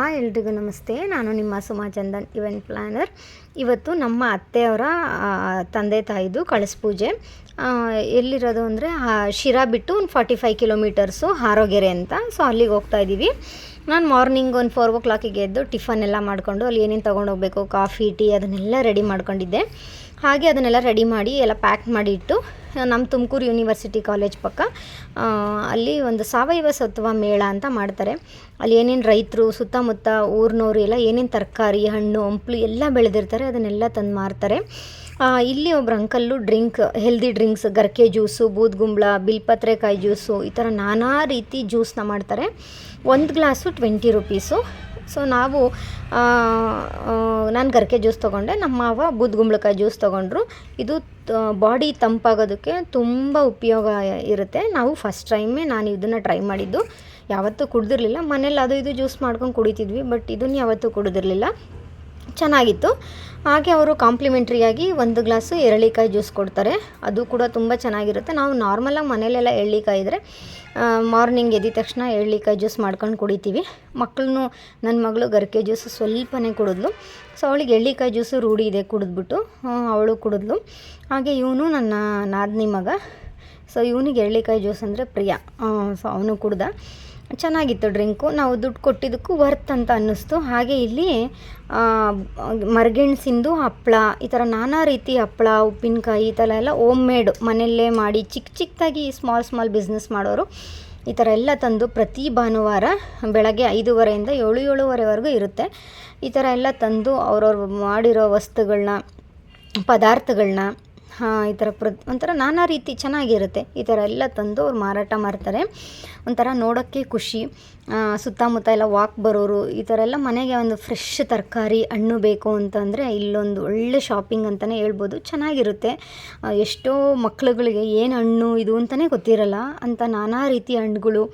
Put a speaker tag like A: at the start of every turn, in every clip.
A: ಆ ಎಲ್ರಿಗೂ ನಮಸ್ತೆ. ನಾನು ನಿಮ್ಮ ಸುಮಾ ಚಂದನ್ ಇವೆಂಟ್ ಪ್ಲ್ಯಾನರ್ ಇವತ್ತು ನಮ್ಮ ಅತ್ತೆಯವರ ತಂದೆ ತಾಯಿದು ಕಳಸ ಪೂಜೆ. ಎಲ್ಲಿರೋದು ಅಂದರೆ ಶಿರಾ ಬಿಟ್ಟು ಒಂದು ಫಾರ್ಟಿ ಫೈವ್ ಕಿಲೋಮೀಟರ್ಸು ಹಾರೋಗೆರೆ ಅಂತ. ಸೊ ಅಲ್ಲಿಗೆ ಹೋಗ್ತಾ ಇದ್ದೀವಿ. ನಾನು ಮಾರ್ನಿಂಗ್ ಒಂದು ಫೋರ್ ಓ ಕ್ಲಾಕಿಗೆ ಎದ್ದು ಟಿಫನ್ ಎಲ್ಲ ಮಾಡಿಕೊಂಡು ಅಲ್ಲಿ ಏನೇನು ತೊಗೊಂಡೋಗ್ಬೇಕು ಕಾಫಿ ಟೀ ಅದನ್ನೆಲ್ಲ ರೆಡಿ ಮಾಡ್ಕೊಂಡಿದ್ದೆ. ಹಾಗೆ ಅದನ್ನೆಲ್ಲ ರೆಡಿ ಮಾಡಿ ಎಲ್ಲ ಪ್ಯಾಕ್ ಮಾಡಿ ಇಟ್ಟು ನಮ್ಮ ತುಮಕೂರು ಯೂನಿವರ್ಸಿಟಿ ಕಾಲೇಜ್ ಪಕ್ಕ ಅಲ್ಲಿ ಒಂದು ಸಾವಯವ ಸತ್ವ ಮೇಳ ಅಂತ ಮಾಡ್ತಾರೆ. ಅಲ್ಲಿ ಏನೇನು ರೈತರು, ಸುತ್ತಮುತ್ತ ಊರಿನವರು ಎಲ್ಲ ಏನೇನು ತರಕಾರಿ, ಹಣ್ಣು, ಹಂಪ್ಲು ಎಲ್ಲ ಬೆಳೆದಿರ್ತಾರೆ, ಅದನ್ನೆಲ್ಲ ತಂದು ಮಾರ್ತಾರೆ. ಇಲ್ಲಿ ಒಬ್ರು ಅಂಕಲ್ಲು ಡ್ರಿಂಕ್ ಹೆಲ್ದಿ ಡ್ರಿಂಕ್ಸ್ ಗರ್ಕೆ ಜ್ಯೂಸು ಬೂದ್ಗುಂಬಳ ಬಿಲ್ಪತ್ರೆಕಾಯಿ ಜ್ಯೂಸು ಈ ಥರ ನಾನಾ ರೀತಿ ಜ್ಯೂಸ್ನ ಮಾಡ್ತಾರೆ. ಒಂದು ಗ್ಲಾಸು ಟ್ವೆಂಟಿ ರುಪೀಸು ಸೊ ನಾವು ನಾನು ಗರ್ಕೆ ಜ್ಯೂಸ್ ತೊಗೊಂಡೆ ನಮ್ಮ ಮಾವ ಬೂದ್ಗುಂಬಳಕಾಯಿ ಜ್ಯೂಸ್ ತೊಗೊಂಡ್ರು. ಇದು ಬಾಡಿ ತಂಪಾಗೋದಕ್ಕೆ ತುಂಬ ಉಪಯೋಗ ಇರುತ್ತೆ. ನಾವು ಫಸ್ಟ್ ಟೈಮೇ ನಾನು ಇದನ್ನು ಟ್ರೈ ಮಾಡಿದ್ದು. ಯಾವತ್ತೂ ಕುಡ್ದಿರಲಿಲ್ಲ. ಮನೇಲಿ ಅದು ಇದು ಜ್ಯೂಸ್ ಮಾಡ್ಕೊಂಡು ಕುಡಿತಿದ್ವಿ ಬಟ್ ಇದನ್ನು ಯಾವತ್ತೂ ಕುಡಿದಿರಲಿಲ್ಲ. ಚೆನ್ನಾಗಿತ್ತು. ಹಾಗೆ ಅವರು ಕಾಂಪ್ಲಿಮೆಂಟ್ರಿಯಾಗಿ ಒಂದು ಗ್ಲಾಸು ಎರಳಿಕಾಯಿ ಜ್ಯೂಸ್ ಕೊಡ್ತಾರೆ. ಅದು ಕೂಡ ತುಂಬ ಚೆನ್ನಾಗಿರುತ್ತೆ. ನಾವು ನಾರ್ಮಲಾಗಿ ಮನೇಲೆಲ್ಲ ಎಳ್ಳಿಕಾಯಿ ಇದ್ದರೆ ಮಾರ್ನಿಂಗ್ ಎದ್ದ ತಕ್ಷಣ ಎಳ್ಳಿಕಾಯಿ ಜ್ಯೂಸ್ ಮಾಡ್ಕೊಂಡು ಕುಡಿತೀವಿ. ಮಕ್ಕಳನ್ನು ನನ್ನ ಮಗಳು ಗರಿಕೆ ಜ್ಯೂಸು ಸ್ವಲ್ಪನೇ ಕುಡಿದ್ಲು. ಸೊ ಅವಳಿಗೆ ಎಳ್ಳಿಕಾಯಿ ಜ್ಯೂಸು ರೂಢಿ ಇದೆ ಕುಡಿದ್ಬಿಟ್ಟು ಅವಳು ಕುಡಿದ್ಲು. ಹಾಗೆ ಇವನು ನನ್ನ ನಾದಿನಿ ಮಗ. ಸೊ ಇವನಿಗೆ ಎಳ್ಳಿಕಾಯಿ ಜ್ಯೂಸ್ ಅಂದರೆ ಪ್ರಿಯ. ಸೊ ಅವನು ಕುಡ್ದ. ಚೆನ್ನಾಗಿತ್ತು ಡ್ರಿಂಕು. ನಾವು ದುಡ್ಡು ಕೊಟ್ಟಿದ್ದಕ್ಕೂ ವರ್ತ್ ಅಂತ ಅನ್ನಿಸ್ತು. ಹಾಗೆ ಇಲ್ಲಿ ಮರಗೆಣಸಿಂದು ಹಪ್ಪಳ ಈ ಥರ ನಾನಾ ರೀತಿ ಹಪ್ಪಳ ಉಪ್ಪಿನಕಾಯಿ, ಈ ಥರ ಎಲ್ಲ ಓಮ್ ಮೇಡ್ ಮನೆಯಲ್ಲೇ ಮಾಡಿ ಚಿಕ್ಕ ಚಿಕ್ಕದಾಗಿ ಸ್ಮಾಲ್ ಸ್ಮಾಲ್ ಬಿಸ್ನೆಸ್ ಮಾಡೋರು ಈ ಥರ ಎಲ್ಲ ತಂದು ಪ್ರತಿ ಭಾನುವಾರ ಬೆಳಗ್ಗೆ ಐದೂವರೆಯಿಂದ ಏಳು ಏಳುವರೆವರೆಗೂ ಇರುತ್ತೆ. ಈ ಥರ ಎಲ್ಲ ತಂದು ಅವ್ರವ್ರು ಮಾಡಿರೋ ವಸ್ತುಗಳನ್ನ ಪದಾರ್ಥಗಳನ್ನ ಹಾಂ, ಈ ಥರ ಪ್ರ ಒಂಥರ ನಾನಾ ರೀತಿ ಚೆನ್ನಾಗಿರುತ್ತೆ. ಈ ಥರ ಎಲ್ಲ ತಂದು ಅವ್ರು ಮಾರಾಟ ಮಾಡ್ತಾರೆ. ಒಂಥರ ನೋಡೋಕ್ಕೆ ಖುಷಿ. ಸುತ್ತಮುತ್ತ ಎಲ್ಲ ವಾಕ್ ಬರೋರು, ಈ ಥರ ಎಲ್ಲ ಮನೆಗೆ ಒಂದು ಫ್ರೆಶ್ ತರಕಾರಿ, ಹಣ್ಣು ಬೇಕು ಅಂತಂದರೆ ಇಲ್ಲೊಂದು ಒಳ್ಳೆ ಶಾಪಿಂಗ್ ಅಂತಲೇ ಹೇಳ್ಬೋದು. ಚೆನ್ನಾಗಿರುತ್ತೆ. ಎಷ್ಟೋ ಮಕ್ಳುಗಳಿಗೆ ಏನು ಹಣ್ಣು, ಇದು ಅಂತಲೇ ಗೊತ್ತಿರಲ್ಲ. ಅಂತ ನಾನಾ ರೀತಿ ಹಣ್ಣುಗಳು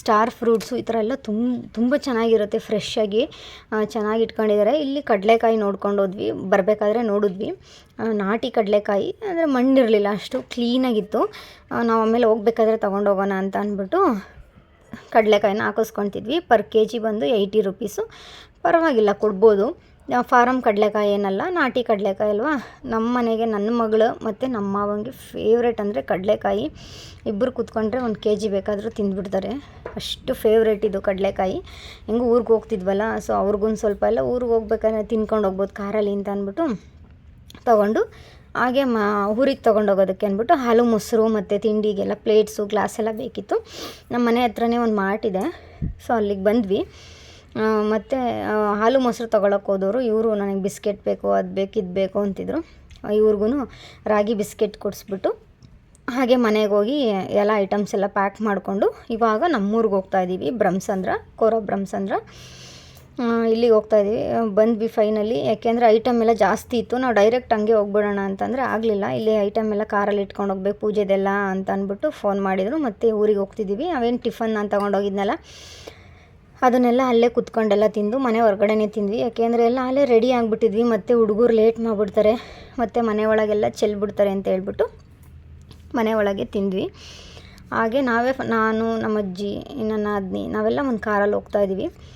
A: ಸ್ಟಾರ್ ಫ್ರೂಟ್ಸು ಈ ಥರ ಎಲ್ಲ ತುಂಬ ತುಂಬ ಚೆನ್ನಾಗಿರುತ್ತೆ ಫ್ರೆಶ್ ಆಗಿ. ಚೆನ್ನಾಗಿ ಇಟ್ಕೊಂಡಿದ್ದಾರೆ. ಇಲ್ಲಿ ಕಡಲೆಕಾಯಿ ನೋಡ್ಕೊಂಡು ಹೋದ್ವಿ. ಬರಬೇಕಾದ್ರೆ ನೋಡಿದ್ವಿ. ನಾಟಿ ಕಡಲೆಕಾಯಿ, ಅಂದರೆ ಮಣ್ಣಿರಲಿಲ್ಲ, ಅಷ್ಟು ಕ್ಲೀನಾಗಿತ್ತು ನಾವು ಆಮೇಲೆ ಹೋಗ್ಬೇಕಾದ್ರೆ ತೊಗೊಂಡೋಗೋಣ ಅಂತ ಅಂದ್ಬಿಟ್ಟು ಕಡಲೆಕಾಯಿನ ಹಾಕಿಸ್ಕೊತಿದ್ವಿ. ಪರ್ ಕೆ ಜಿ ಬಂದು ಏಯ್ಟಿ ರುಪೀಸು ಪರವಾಗಿಲ್ಲ, ಕೊಡ್ಬೋದು. ಫಾರಮ್ ಕಡಲೆಕಾಯಿ ಏನಲ್ಲ, ನಾಟಿ ಕಡಲೆಕಾಯಿ ಅಲ್ವಾ? ನಮ್ಮ ಮನೆಗೆ ನನ್ನ ಮಗಳು ಮತ್ತು ನಮ್ಮ ಮಾವಂಗೆ ಫೇವ್ರೇಟ್ ಅಂದರೆ ಕಡಲೆಕಾಯಿ. ಇಬ್ಬರು ಕೂತ್ಕೊಂಡ್ರೆ ಒಂದು ಕೆ ಜಿ ಬೇಕಾದರೂ ತಿಂದ್ಬಿಡ್ತಾರೆ. ಅಷ್ಟು ಫೇವ್ರೇಟ್ ಇದು ಕಡಲೆಕಾಯಿ. ಹೆಂಗೂ ಊರಿಗೆ ಹೋಗ್ತಿದ್ವಲ್ಲ ಸೊ ಅವ್ರಿಗೊಂದು ಸ್ವಲ್ಪ ಎಲ್ಲ ಊರಿಗೆ ಹೋಗ್ಬೇಕಾದ್ರೆ ತಿನ್ಕೊಂಡು ಹೋಗ್ಬೋದು ಕಾರಲ್ಲಿ ಅಂತ ಅಂದ್ಬಿಟ್ಟು. ತೊಗೊಂಡು ಹಾಗೆ ಮಾ ಊರಿಗೆ ತೊಗೊಂಡೋಗೋದಕ್ಕೆ ಅಂದ್ಬಿಟ್ಟು ಹಾಲು, ಮೊಸರು ಮತ್ತು ತಿಂಡಿಗೆಲ್ಲ ಪ್ಲೇಟ್ಸು ಗ್ಲಾಸ್ ಎಲ್ಲ ಬೇಕಿತ್ತು. ನಮ್ಮ ಮನೆ ಹತ್ರನೇ ಒಂದು ಮಾರ್ಟ್ ಇದೆ. ಸೊ ಅಲ್ಲಿಗೆ ಬಂದ್ವಿ. ಮತ್ತು ಹಾಲು, ಮೊಸರು ತೊಗೊಳಕ್ಕೆ ಹೋದವರು ಇವರು ನನಗೆ ಬಿಸ್ಕೆಟ್ ಬೇಕು, ಅದು ಬೇಕು, ಇದು ಬೇಕು ಅಂತಿದ್ರು. ಇವ್ರಿಗೂ ರಾಗಿ ಬಿಸ್ಕೆಟ್ ಕೊಡಿಸ್ಬಿಟ್ಟು ಹಾಗೆ ಮನೆಗೆ ಹೋಗಿ ಎಲ್ಲ ಐಟಮ್ಸ್ ಎಲ್ಲ ಪ್ಯಾಕ್ ಮಾಡಿಕೊಂಡು ಇವಾಗ ನಮ್ಮೂರಿಗೆ ಹೋಗ್ತಾ ಇದ್ದೀವಿ ಬ್ರಹ್ಮಸಂದ್ರ ಕೋರೋ ಬ್ರಹ್ಮಸಂದ್ರ ಇಲ್ಲಿಗೆ ಹೋಗ್ತಾ ಇದ್ದೀವಿ. ಆ, ಬಂದ್ವಿ ಫೈನಲಿ. ಯಾಕೆಂದರೆ ಐಟಮ್ ಎಲ್ಲ ಜಾಸ್ತಿ ಇತ್ತು. ನಾವು ಡೈರೆಕ್ಟ್ ಹಂಗೆ ಹೋಗ್ಬಿಡೋಣ ಅಂತಂದರೆ ಆಗಲಿಲ್ಲ. ಇಲ್ಲಿ ಐಟಮ್ ಎಲ್ಲ ಕಾರಲ್ಲಿ ಇಟ್ಕೊಂಡು ಹೋಗ್ಬೇಕು ಪೂಜೆದೆಲ್ಲ ಅಂತ ಅಂದ್ಬಿಟ್ಟು ಫೋನ್ ಮಾಡಿದರು. ಮತ್ತು ಊರಿಗೆ ಹೋಗ್ತಿದ್ದೀವಿ. ಅವೇನು ಟಿಫನ್ ನಾನು ತೊಗೊಂಡೋಗಿದ್ನಲ್ಲ ಅದನ್ನೆಲ್ಲ ಅಲ್ಲೇ ಕುತ್ಕೊಂಡೆಲ್ಲ ತಿಂದು ಮನೆ ಹೊರಗಡೆನೇ ತಿಂದ್ವಿ. ಯಾಕೆಂದರೆ ಎಲ್ಲ ಅಲ್ಲೇ ರೆಡಿ ಆಗಿಬಿಟ್ಟಿದ್ವಿ. ಮತ್ತು ಹುಡುಗರು ಲೇಟ್ ಮಾಡಿಬಿಡ್ತಾರೆ. ಮತ್ತು ಮನೆ ಒಳಗೆಲ್ಲ ಚೆಲ್ಬಿಡ್ತಾರೆ ಅಂತ ಹೇಳ್ಬಿಟ್ಟು ಮನೆ ಒಳಗೆ ತಿಂದ್ವಿ. ಹಾಗೆ ನಾವೇ ನಾನು ನಮ್ಮ ಅಜ್ಜಿ ನನ್ನ ಅದ್ನಿ ನಾವೆಲ್ಲ ಒಂದು ಕಾರಲ್ಲಿ ಹೋಗ್ತಾ ಇದ್ದೀವಿ. ಆ,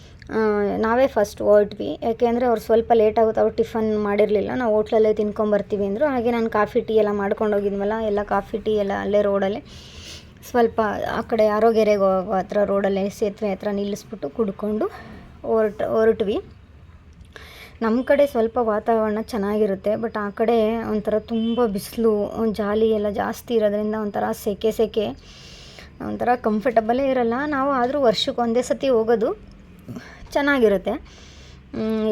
A: ನಾವೇ ಫಸ್ಟ್ ಹೊರಟ್ವಿ. ಯಾಕೆಂದರೆ ಅವ್ರು ಸ್ವಲ್ಪ ಲೇಟ್ ಆಗುತ್ತೆ, ಅವ್ರು ಟಿಫನ್ ಮಾಡಿರಲಿಲ್ಲ. ನಾವು ಹೋಟ್ಲಲ್ಲೇ ತಿನ್ಕೊಂಬರ್ತೀವಿ ಅಂದರು. ಹಾಗೆ ನಾನು ಕಾಫಿ ಟೀ ಎಲ್ಲ ಮಾಡ್ಕೊಂಡು ಹೋಗಿದ್ವಲ್ಲ ಎಲ್ಲ ಕಾಫಿ ಟೀ ಎಲ್ಲ ಅಲ್ಲೇ ರೋಡಲ್ಲೇ ಸ್ವಲ್ಪ ಆ ಕಡೆ ಆರೋಗ್ಯರೆಗೆ ಹೋಗೋ ಹತ್ರ ರೋಡಲ್ಲೇ ಸೇತುವೆ ಹತ್ರ ನಿಲ್ಲಿಸ್ಬಿಟ್ಟು ಕುಡ್ಕೊಂಡು ಹೊರಟು, ಹೊರಟ್ವಿ. ನಮ್ಮ ಕಡೆ ಸ್ವಲ್ಪ ವಾತಾವರಣ ಚೆನ್ನಾಗಿರುತ್ತೆ ಬಟ್ ಆ ಕಡೆ ಒಂಥರ ತುಂಬ ಬಿಸಿಲು ಜಾಲಿ ಎಲ್ಲ ಜಾಸ್ತಿ ಇರೋದ್ರಿಂದ ಒಂಥರ ಸೆಕೆ ಸೆಕೆ, ಒಂಥರ ಕಂಫರ್ಟಬಲೇ ಇರಲ್ಲ. ನಾವು ಆದರೂ ವರ್ಷಕ್ಕೆ ಒಂದೇ ಸತಿ ಹೋಗೋದು. ಚೆನ್ನಾಗಿರುತ್ತೆ.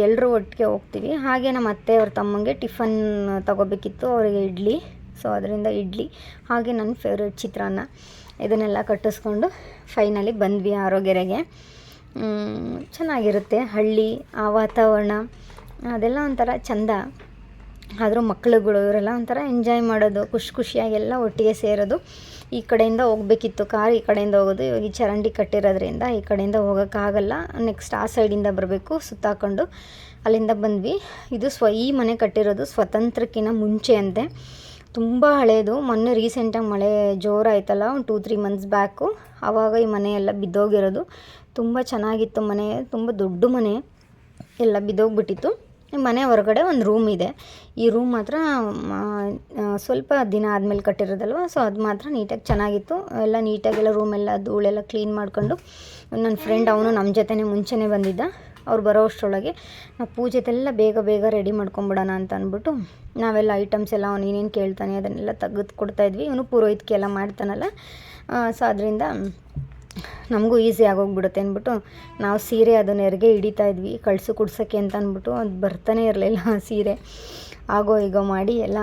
A: ಎಲ್ಲರೂ ಒಟ್ಟಿಗೆ ಹೋಗ್ತೀವಿ. ಹಾಗೆ ನಮ್ಮ ಅತ್ತೆ ಅವ್ರ ತಮ್ಮಂಗೆ ಟಿಫನ್ ತಗೋಬೇಕಿತ್ತು ಅವರಿಗೆ ಇಡ್ಲಿ. ಸೊ ಅದರಿಂದ ಇಡ್ಲಿ. ಹಾಗೆ ನನ್ನ ಫೇವ್ರೆಟ್ ಚಿತ್ರಾನ್ನ. ಇದನ್ನೆಲ್ಲ ಕಟ್ಟಿಸ್ಕೊಂಡು ಫೈನಲಿ ಬಂದ್ವಿ ಆರೋಗ್ಯರೆಗೆ. ಚೆನ್ನಾಗಿರುತ್ತೆ. ಹಳ್ಳಿ, ಆ ವಾತಾವರಣ, ಅದೆಲ್ಲ ಒಂಥರ ಚಂದ. ಆದರೂ ಮಕ್ಕಳುಗಳು ಇವರೆಲ್ಲ ಒಂಥರ ಎಂಜಾಯ್ ಮಾಡೋದು, ಖುಷಿ ಖುಷಿಯಾಗೆಲ್ಲ ಒಟ್ಟಿಗೆ ಸೇರೋದು. ಈ ಕಡೆಯಿಂದ ಹೋಗ್ಬೇಕಿತ್ತು ಕಾರ್, ಈ ಕಡೆಯಿಂದ ಹೋಗೋದು. ಇವಾಗ ಈ ಚರಂಡಿ ಕಟ್ಟಿರೋದ್ರಿಂದ ಈ ಕಡೆಯಿಂದ ಹೋಗೋಕ್ಕಾಗಲ್ಲ. ನೆಕ್ಸ್ಟ್ ಆ ಸೈಡಿಂದ ಬರಬೇಕು, ಸುತ್ತಾಕೊಂಡು ಅಲ್ಲಿಂದ ಬಂದ್ವಿ. ಇದು ಸ್ವ, ಈ ಮನೆ ಕಟ್ಟಿರೋದು ಸ್ವತಂತ್ರಕ್ಕಿಂತ ಮುಂಚೆ ಅಂತೆ. ತುಂಬ ಹಳೆಯದು ಮೊನ್ನೆ ರೀಸೆಂಟಾಗಿ ಮಳೆ ಜೋರಾಯ್ತಲ್ಲ ಒಂದು ಟೂ ತ್ರೀ ಮಂತ್ಸ್ ಬ್ಯಾಕು ಆವಾಗ ಈ ಮನೆಯೆಲ್ಲ ಬಿದ್ದೋಗಿರೋದು. ತುಂಬ ಚೆನ್ನಾಗಿತ್ತು ಮನೆ, ತುಂಬ ದೊಡ್ಡ ಮನೆ. ಎಲ್ಲ ಬಿದ್ದೋಗ್ಬಿಟ್ಟಿತ್ತು. ಮನೆ ಹೊರಗಡೆ ಒಂದು ರೂಮ್ ಇದೆ. ಈ ರೂಮ್ ಮಾತ್ರ ಸ್ವಲ್ಪ ದಿನ ಆದಮೇಲೆ ಕಟ್ಟಿರೋದಲ್ವ? ಸೊ ಅದು ಮಾತ್ರ ನೀಟಾಗಿ ಚೆನ್ನಾಗಿತ್ತು. ಎಲ್ಲ ನೀಟಾಗೆಲ್ಲ ರೂಮೆಲ್ಲ ಧೂಳೆಲ್ಲ ಕ್ಲೀನ್ ಮಾಡ್ಕೊಂಡು ನನ್ನ ಫ್ರೆಂಡ್ ಅವನು ನಮ್ಮ ಜೊತೆ ಮುಂಚೆನೇ ಬಂದಿದ್ದ. ಅವ್ರು ಬರೋ ಅಷ್ಟರೊಳಗೆ ನಾವು ಪೂಜೆದೆಲ್ಲ ಬೇಗ ಬೇಗ ರೆಡಿ ಮಾಡ್ಕೊಂಬಿಡೋಣ ಅಂತ ಅಂದ್ಬಿಟ್ಟು, ನಾವೆಲ್ಲ ಐಟಮ್ಸ್ ಎಲ್ಲ ಅವ್ನು ಏನೇನು ಕೇಳ್ತಾನೆ ಅದನ್ನೆಲ್ಲ ತೆಗೆದು ಕೊಡ್ತಾಯಿದ್ವಿ ಇವನು ಪುರೋಹಿತ್ಗೆಲ್ಲ ಮಾಡ್ತಾನಲ್ಲ. ಸೊ ಅದರಿಂದ ನಮಗೂ ಈಸಿ ಆಗೋಗ್ಬಿಡುತ್ತೆ ಅಂದ್ಬಿಟ್ಟು ನಾವು ಸೀರೆ ಅದು ನೆರಿಗೆ ಹಿಡಿತಾ ಇದ್ವಿ, ಕಳಿಸು ಕುಡ್ಸೋಕ್ಕೆ ಅಂತ ಅಂದ್ಬಿಟ್ಟು ಅದು ಬರ್ತಾನೆ ಇರಲಿಲ್ಲ ಆ ಸೀರೆ. ಆಗೋ ಈಗೋ ಮಾಡಿ ಎಲ್ಲ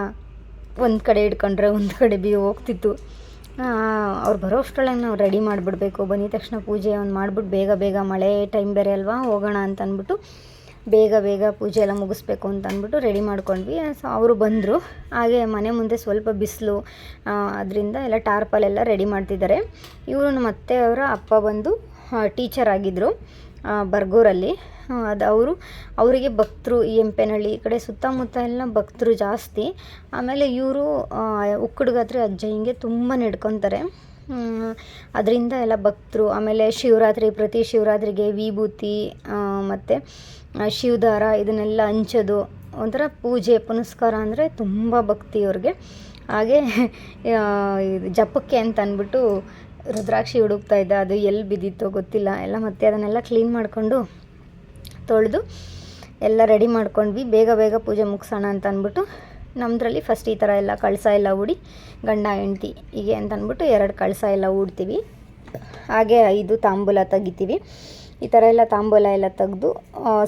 A: ಒಂದು ಕಡೆ ಇಟ್ಕೊಂಡ್ರೆ ಒಂದು ಕಡೆ ಬಿ ಹೋಗ್ತಿತ್ತು. ಅವ್ರು ಬರೋ ಅಷ್ಟರೊಳಗೆ ನಾವು ರೆಡಿ ಮಾಡಿಬಿಡ್ಬೇಕು ಬಂದಿದ ತಕ್ಷಣ ಪೂಜೆ ಒಂದು ಮಾಡಿಬಿಟ್ಟು ಬೇಗ ಬೇಗ ಮಳೆ ಟೈಮ್ ಬೇರೆ ಅಲ್ವಾ, ಹೋಗೋಣ ಅಂತ ಅಂದ್ಬಿಟ್ಟು ಬೇಗ ಬೇಗ ಪೂಜೆ ಎಲ್ಲ ಮುಗಿಸ್ಬೇಕು ಅಂತ ಅಂದ್ಬಿಟ್ಟು ರೆಡಿ ಮಾಡ್ಕೊಂಡ್ವಿ. ಸೊ ಅವರು ಬಂದರು. ಹಾಗೆ ಮನೆ ಮುಂದೆ ಸ್ವಲ್ಪ ಬಿಸಿಲು ಅದರಿಂದ ಎಲ್ಲ ಟಾರ್ಪಲೆಲ್ಲ ರೆಡಿ ಮಾಡ್ತಿದ್ದಾರೆ. ಇವರು ನಮ್ಮ ಅತ್ತೆಯವರ ಅಪ್ಪ ಬಂದು ಟೀಚರ್ ಆಗಿದ್ದರು ಬರ್ಗೂರಲ್ಲಿ. ಅದು ಅವರು, ಅವರಿಗೆ ಭಕ್ತರು ಈ ಎಂಪೆನಹಳ್ಳಿ ಈ ಕಡೆ ಸುತ್ತಮುತ್ತ ಎಲ್ಲ ಭಕ್ತರು ಜಾಸ್ತಿ. ಆಮೇಲೆ ಇವರು ಉಕ್ಕಡ್ಗಾತ್ರಿ ಅಜ್ಜ ಹಿಂಗೆ ತುಂಬ ನಡ್ಕೊತಾರೆ. ಅದರಿಂದ ಎಲ್ಲ ಭಕ್ತರು, ಆಮೇಲೆ ಶಿವರಾತ್ರಿ, ಪ್ರತಿ ಶಿವರಾತ್ರಿಗೆ ವಿಭೂತಿ ಮತ್ತು ಶಿವದಾರ, ಇದನ್ನೆಲ್ಲ ಹಂಚೋದು, ಒಂಥರ ಪೂಜೆ, ಪುನಸ್ಕಾರ ಅಂದರೆ ತುಂಬ ಭಕ್ತಿ ಅವ್ರಿಗೆ. ಹಾಗೆ ಇದು ಜಪಕ್ಕೆ ಅಂತ ಅಂದ್ಬಿಟ್ಟು ರುದ್ರಾಕ್ಷಿ ಹುಡುಕ್ತಾ ಇದ್ದ, ಅದು ಎಲ್ಲಿ ಬಿದ್ದಿತ್ತೋ ಗೊತ್ತಿಲ್ಲ. ಎಲ್ಲ ಮತ್ತೆ ಅದನ್ನೆಲ್ಲ ಕ್ಲೀನ್ ಮಾಡಿಕೊಂಡು ತೊಳೆದು ಎಲ್ಲ ರೆಡಿ ಮಾಡ್ಕೊಂಡ್ವಿ. ಬೇಗ ಬೇಗ ಪೂಜೆ ಮುಗಿಸೋಣ ಅಂತ ಅಂದ್ಬಿಟ್ಟು ನಮ್ಮದ್ರಲ್ಲಿ ಫಸ್ಟ್ ಈ ಥರ ಎಲ್ಲ ಕಳಸ ಎಲ್ಲ ಹೂಡಿ, ಗಂಡ, ಹೆಂಡ್ತಿ ಹೀಗೆ ಅಂತ ಅಂದ್ಬಿಟ್ಟು ಎರಡು ಕಳಸ ಎಲ್ಲ ಹೂಡ್ತೀವಿ. ಹಾಗೆ ಐದು ತಾಂಬೂಲ ತೆಗಿತೀವಿ. ಈ ಥರ ಎಲ್ಲ ತಾಂಬೂಲ ಎಲ್ಲ ತೆಗೆದು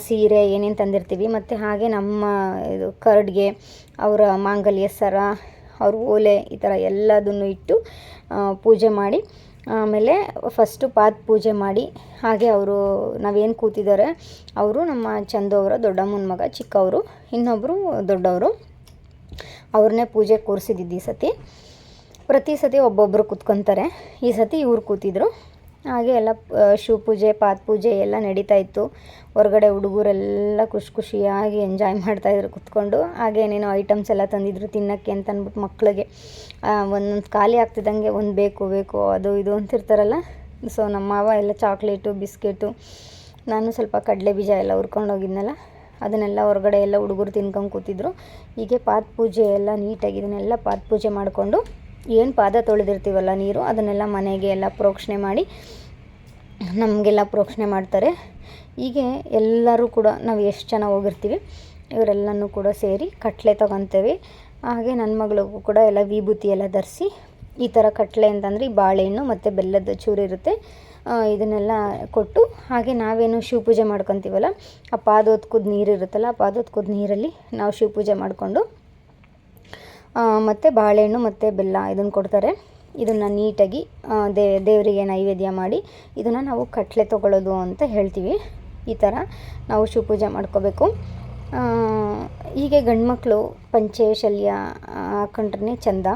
A: ಸೀರೆ ಏನೇನು ತಂದಿರ್ತೀವಿ, ಮತ್ತು ಹಾಗೆ ನಮ್ಮ ಇದು ಕರ್ಡ್ಗೆ ಅವರ ಮಾಂಗಲ್ಯ ಸರ, ಅವ್ರ ಓಲೆ ಈ ಥರ ಎಲ್ಲದನ್ನು ಇಟ್ಟು ಪೂಜೆ ಮಾಡಿ, ಆಮೇಲೆ ಫಸ್ಟು ಪಾದ ಪೂಜೆ ಮಾಡಿ, ಹಾಗೆ ಅವರು ನಾವೇನು ಕೂತಿದ್ದಾರೆ, ಅವರು ನಮ್ಮ ಚಂದವರ ದೊಡ್ಡಮ್ಮನ ಮಗ, ಚಿಕ್ಕವರು ಇನ್ನೊಬ್ಬರು ದೊಡ್ಡವರು, ಅವ್ರನ್ನೇ ಪೂಜೆ ಕೂರಿಸಿದ್ದು ಈ ಸತಿ. ಪ್ರತಿ ಸತಿ ಒಬ್ಬೊಬ್ಬರು ಕೂತ್ಕೊತಾರೆ. ಈ ಸತಿ ಇವ್ರು ಕೂತಿದ್ರು. ಹಾಗೆ ಎಲ್ಲ ಶಿವ ಪೂಜೆ, ಪಾದ ಪೂಜೆ ಎಲ್ಲ ನಡೀತಾ ಇತ್ತು. ಹೊರಗಡೆ ಹುಡುಗರೆಲ್ಲ ಖುಷಿ ಖುಷಿಯಾಗಿ ಎಂಜಾಯ್ ಮಾಡ್ತಾಯಿದ್ರು ಕುತ್ಕೊಂಡು. ಹಾಗೆ ಏನೇನೋ ಐಟಮ್ಸ್ ಎಲ್ಲ ತಂದಿದ್ರು ತಿನ್ನೋಕ್ಕೆ ಅಂತ ಅಂದ್ಬಿಟ್ಟು ಮಕ್ಕಳಿಗೆ ಒಂದೊಂದು ಖಾಲಿ ಆಗ್ತಿದ್ದಂಗೆ ಒಂದು ಬೇಕು ಬೇಕು, ಅದು, ಇದು ಅಂತಿರ್ತಾರಲ್ಲ ಸೊ ನಮ್ಮ ಮಾವ ಎಲ್ಲ ಚಾಕ್ಲೇಟು ಬಿಸ್ಕೆಟು ನಾನು ಸ್ವಲ್ಪ ಕಡಲೆ ಬೀಜ ಎಲ್ಲ ಹುರ್ಕೊಂಡು ಹೋಗಿದ್ನಲ್ಲ? ಅದನ್ನೆಲ್ಲ ಹೊರಗಡೆ ಎಲ್ಲ ಹುಡುಗರು ತಿನ್ಕೊಂಡು ಕೂತಿದ್ರು. ಹೀಗೆ ಪಾದ ಪೂಜೆ ಎಲ್ಲ ನೀಟಾಗಿ ಇದನ್ನೆಲ್ಲ ಪಾದ ಪೂಜೆ ಮಾಡಿಕೊಂಡು ಏನು ಪಾದ ತೊಳೆದಿರ್ತೀವಲ್ಲ ನೀರು, ಅದನ್ನೆಲ್ಲ ಮನೆಗೆ ಎಲ್ಲ ಪ್ರೋಕ್ಷಣೆ ಮಾಡಿ, ನಮಗೆಲ್ಲ ಪ್ರೋಕ್ಷಣೆ ಮಾಡ್ತಾರೆ. ಹೀಗೆ ಎಲ್ಲರೂ ಕೂಡ ನಾವು ಎಷ್ಟು ಜನ ಹೋಗಿರ್ತೀವಿ, ಇವರೆಲ್ಲನೂ ಕೂಡ ಸೇರಿ ಕಟ್ಲೆ ತೊಗೊತೇವೆ. ಹಾಗೆ ನನ್ನ ಮಗಳಿಗೂ ಕೂಡ ಎಲ್ಲ ವಿಭೂತಿ ಎಲ್ಲ ಧರಿಸಿ, ಈ ಥರ ಕಟ್ಲೆ ಅಂತಂದರೆ ಈ ಬಾಳೆಹಣ್ಣು ಮತ್ತು ಬೆಲ್ಲದ ಚೂರು ಇರುತ್ತೆ ಇದನ್ನೆಲ್ಲ ಕೊಟ್ಟು, ಹಾಗೆ ನಾವೇನು ಶಿವ ಪೂಜೆ ಮಾಡ್ಕೊತೀವಲ್ಲ, ಆ ಪಾದೋತ್ಕದ ನೀರು ಇರುತ್ತಲ್ಲ, ಆ ಪಾದೋತ್ಕದ ನೀರಲ್ಲಿ ನಾವು ಶಿವ ಪೂಜೆ ಮಾಡಿಕೊಂಡು ಮತ್ತು ಬಾಳೆಹಣ್ಣು ಮತ್ತು ಬೆಲ್ಲ ಇದನ್ನು ಕೊಡ್ತಾರೆ. ಇದನ್ನು ನೀಟಾಗಿ ದೇವರಿಗೆ ನೈವೇದ್ಯ ಮಾಡಿ ಇದನ್ನು ನಾವು ಕಟ್ಲೆ ತೊಗೊಳ್ಳೋದು ಅಂತ ಹೇಳ್ತೀವಿ. ಈ ಥರ ನಾವು ಶಿವ ಪೂಜೆ ಮಾಡ್ಕೋಬೇಕು. ಹೀಗೆ ಗಂಡ್ಮಕ್ಳು ಪಂಚೆ ಶಲ್ಯ ಹಾಕೊಂಡ್ರೆ ಚಂದ.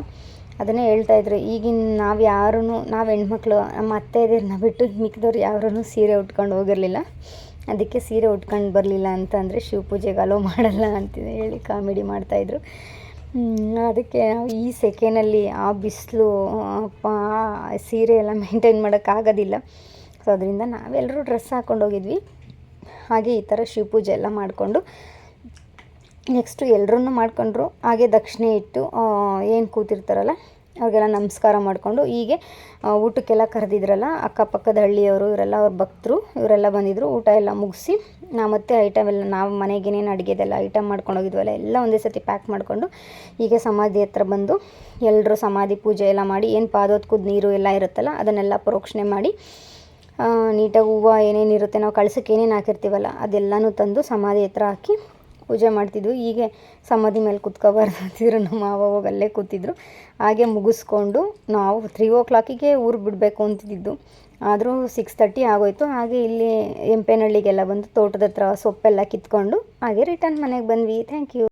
A: ಅದನ್ನೇ ಹೇಳ್ತಾಯಿದ್ರು ಈಗಿನ ನಾವು ಯಾರೂ ನಾವು ಹೆಣ್ಮಕ್ಳು, ನಮ್ಮ ಅತ್ತೆಯರನ್ನ ಬಿಟ್ಟು ಮಿಕ್ಕಿದವ್ರು ಯಾರೂ ಸೀರೆ ಉಟ್ಕೊಂಡು ಹೋಗಿರಲಿಲ್ಲ. ಅದಕ್ಕೆ ಸೀರೆ ಉಟ್ಕೊಂಡು ಬರಲಿಲ್ಲ ಅಂತಂದರೆ ಶಿವ ಪೂಜೆಗೆ ಅಲೋ ಮಾಡಲ್ಲ ಅಂತ ಹೇಳಿ ಕಾಮಿಡಿ ಮಾಡ್ತಾಯಿದ್ರು ಅದಕ್ಕೆ ಈ ಸೆಕೆನಲ್ಲಿ ಆ ಬಿಸಿಲು ಸೀರೆ ಎಲ್ಲ ಮೇಂಟೈನ್ ಮಾಡೋಕ್ಕಾಗೋದಿಲ್ಲ ಸೊ ಅದರಿಂದ ನಾವೆಲ್ಲರೂ ಡ್ರೆಸ್ ಹಾಕ್ಕೊಂಡು ಹೋಗಿದ್ವಿ. ಹಾಗೆ ಈ ಥರ ಶಿವ ಪೂಜೆ ಎಲ್ಲ ಮಾಡಿಕೊಂಡು ನೆಕ್ಸ್ಟು ಎಲ್ಲರೂ ಮಾಡಿಕೊಂಡ್ರು. ಹಾಗೆ ದಕ್ಷಿಣೆ ಇಟ್ಟು ಏನು ಕೂತಿರ್ತಾರಲ್ಲ ಅವ್ರಿಗೆಲ್ಲ ನಮಸ್ಕಾರ ಮಾಡಿಕೊಂಡು ಹೀಗೆ ಊಟಕ್ಕೆಲ್ಲ ಕರೆದಿದ್ರಲ್ಲ, ಅಕ್ಕಪಕ್ಕದ ಹಳ್ಳಿಯವರು ಇವರೆಲ್ಲ ಅವ್ರ ಭಕ್ತರು, ಇವರೆಲ್ಲ ಬಂದಿದ್ದರು ಊಟ ಎಲ್ಲ ಮುಗಿಸಿ ನಾವು ಮತ್ತೆ ಐಟಮ್ ಎಲ್ಲ, ನಾವು ಮನೆಗೇನೇನು ಅಡುಗೆದೆಲ್ಲ ಐಟಮ್ ಮಾಡ್ಕೊಂಡು ಹೋಗಿದ್ವಲ್ಲ ಎಲ್ಲ ಒಂದೇ ಸತಿ ಪ್ಯಾಕ್ ಮಾಡಿಕೊಂಡು ಹೀಗೆ ಸಮಾಧಿ ಹತ್ರ ಬಂದು ಎಲ್ಲರೂ ಸಮಾಧಿ ಪೂಜೆ ಎಲ್ಲ ಮಾಡಿ, ಏನು ಪಾದೋತ್ಕುದ ನೀರು ಎಲ್ಲ ಇರುತ್ತಲ್ಲ, ಅದನ್ನೆಲ್ಲ ಪ್ರೋಕ್ಷಣೆ ಮಾಡಿ ನೀಟಾಗಿ ಹೂವು ಏನೇನಿರುತ್ತೆ ನಾವು ಕಳ್ಸಕ್ಕೆ ಏನೇನು ಹಾಕಿರ್ತೀವಲ್ಲ, ಅದೆಲ್ಲನೂ ತಂದು ಸಮಾಧಿ ಹತ್ರ ಹಾಕಿ ಪೂಜೆ ಮಾಡ್ತಿದ್ವಿ. ಹೀಗೆ ಸಮಾಧಿ ಮೇಲೆ ಕುತ್ಕೋಬಾರ್ದು ಅಂತಿದ್ರು. ನಮ್ಮ ಮಾವ ಹೋಗಿ ಅಲ್ಲೇ ಕೂತಿದ್ರು. ಹಾಗೆ ಮುಗಿಸ್ಕೊಂಡು ನಾವು ತ್ರೀ ಓ ಕ್ಲಾಕಿಗೆ ಊರು ಬಿಡಬೇಕು ಅಂತಿದ್ದು ಆದರೂ ಸಿಕ್ಸ್ ತರ್ಟಿ ಆಗೋಯ್ತು. ಹಾಗೆ ಇಲ್ಲಿ ಎಂಪೇನಹಳ್ಳಿಗೆಲ್ಲ ಬಂದು ತೋಟದ ಹತ್ರ ಸೊಪ್ಪೆಲ್ಲ ಕಿತ್ಕೊಂಡು ಹಾಗೆ ರಿಟರ್ನ್ ಮನೆಗೆ ಬಂದ್ವಿ. Thank you